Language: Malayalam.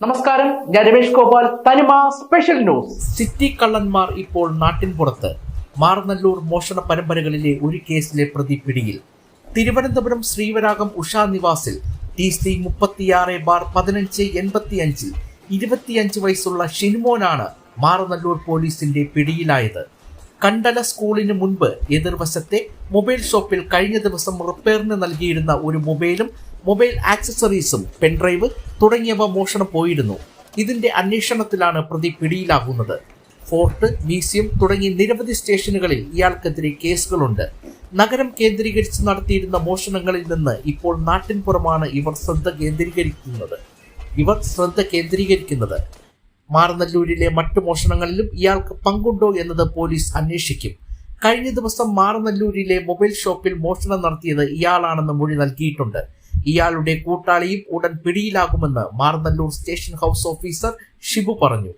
നമസ്കാരം. ഞാൻ രമേഷ് ഗോപാൽ. തനിമ സ്പെഷ്യൽ ന്യൂസ്. സിറ്റി കള്ളന്മാർ ഇപ്പോൾ നാട്ടിൻ പുറത്ത് മാർനല്ലൂർ മോഷണ പരമ്പരകളിലെ ഒരു കേസിലെ പ്രതി പിടിയിൽ. തിരുവനന്തപുരം ശ്രീവരാഗം ഉഷാ നിവാസിൽ ടി സി മുപ്പത്തിയാറ് ബാർ പതിനഞ്ച് എൺപത്തി അഞ്ചിൽ ഇരുപത്തിയഞ്ച് വയസ്സുള്ള ഷിൻമോനാണ് മാറനല്ലൂർ പോലീസിന്റെ പിടിയിലായത്. കണ്ടല സ്കൂളിന് മുൻപ് എതിർവശത്തെ മൊബൈൽ ഷോപ്പിൽ കഴിഞ്ഞ ദിവസം റിപ്പയറിന് നൽകിയിരുന്ന ഒരു മൊബൈലും മൊബൈൽ ആക്സസറീസും പെൻഡ്രൈവ് തുടങ്ങിയവ മോഷണം പോയിരുന്നു. ഇതിന്റെ അന്വേഷണത്തിലാണ് പ്രതി പിടിയിലാകുന്നത്. ഫോർട്ട് മ്യൂസിയം തുടങ്ങി നിരവധി സ്റ്റേഷനുകളിൽ ഇയാൾക്കെതിരെ കേസുകളുണ്ട്. നഗരം കേന്ദ്രീകരിച്ച് നടത്തിയിരുന്ന മോഷണങ്ങളിൽ നിന്ന് ഇപ്പോൾ നാട്ടിൻപുറമാണ് ഇവർ ശ്രദ്ധ കേന്ദ്രീകരിക്കുന്നത്. ഇവർ ശ്രദ്ധ കേന്ദ്രീകരിക്കുന്നത്. മാറനല്ലൂരിലെ മറ്റു മോഷണങ്ങളിലും ഇയാൾക്ക് പങ്കുണ്ടോ എന്നത് പോലീസ് അന്വേഷിക്കും. കഴിഞ്ഞ ദിവസം മാറനല്ലൂരിലെ മൊബൈൽ ഷോപ്പിൽ മോഷണം നടത്തിയത് ഇയാളാണെന്ന് മൊഴി നൽകിയിട്ടുണ്ട്. ഇയാളുടെ കൂട്ടാളിയും ഉടൻ പിടിയിലാകുമെന്ന് Maranalloor station house officer Shibu പറഞ്ഞു.